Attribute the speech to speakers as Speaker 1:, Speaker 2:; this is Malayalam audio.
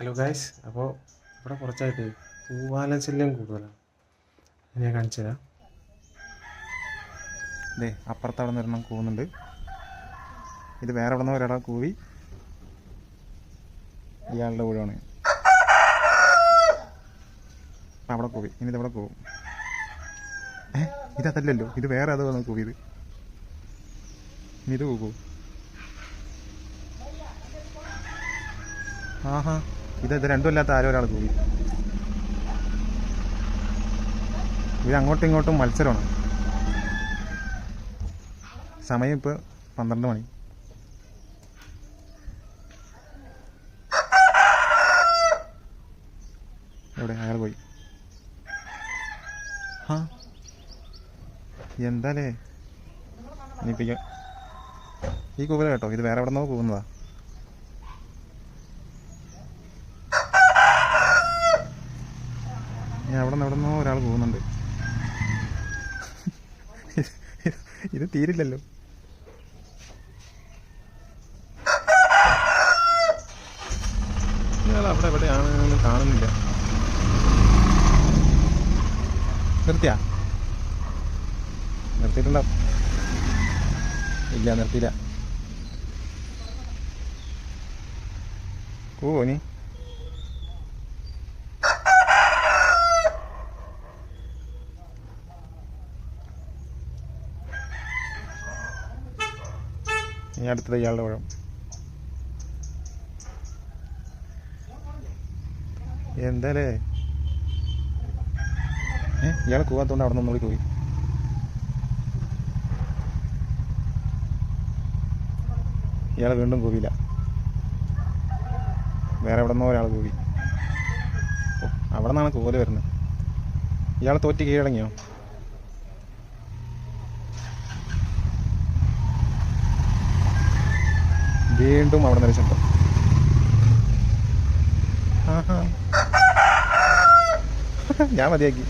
Speaker 1: ഹലോ ഗായ്സ് അപ്പോൾ ഇവിടെ കുറച്ചായിട്ട് തൂവാല ശല്യം കൂടുതലാണ്. ഞാൻ കാണിച്ചു തരാം.
Speaker 2: ദേ അപ്പുറത്ത് നിന്ന് ഒരെണ്ണം കൂവുന്നുണ്ട്. ഇത് വേറെ അവിടെ നിന്ന് ഒരാളെ കൂവി. ഇയാളുടെ കൂടെയാണ് അവിടെ കൂവി. ഇനി ഇതവിടെ കൂവും. ഏ ഇതല്ലല്ലോ. ഇത് വേറെ അത് വന്ന് കൂവിയത്. ഇനി ഇത് കൂവൂ. ആഹാ. ഇത് ഇത് രണ്ടും അല്ലാത്ത ആരോ ഒരാൾ തൂങ്ങി. ഇത് അങ്ങോട്ടും ഇങ്ങോട്ടും മത്സരമാണ്. സമയം ഇപ്പോൾ പന്ത്രണ്ട് മണി. എവിടെ? അയാൾ പോയി. ആ എന്താലേ? ഇനിയിപ്പിക്കാം ഈ- കൂവല കേട്ടോ. ഇത് വേറെ എവിടെ നിന്നോ പോകുന്നതാ ഞാൻ അവിടെ നിന്ന് ഒരാൾ പോകുന്നുണ്ട്. ഇത് തീരില്ലല്ലോ. ഇയാൾ അവിടെ എവിടെയാണ് കാണുന്നില്ല. നിർത്തിയാ? നിർത്തിയിട്ടുണ്ടാവും ഇല്ല നിർത്തിയില്ല. ഓ നീ ഇനി അടുത്തത് ഇയാളുടെ പഴം. എന്താലേ ഏ? ഇയാൾ കൂവാത്തോണ്ട് അവിടെ നിന്ന് പോയി ഇയാൾ വീണ്ടും കൂവിയില്ല. വേറെ എവിടെ നിന്നോ ഒരാൾ കൂവി. അവിടെ നിന്നാണ് കൂവൽ വരുന്നത്. ഇയാൾ തോറ്റ് കീഴടങ്ങിയോ? വീണ്ടും അവിടെ നിന്ന് ശബ്ദം. ഞാൻ മതിയാക്കി.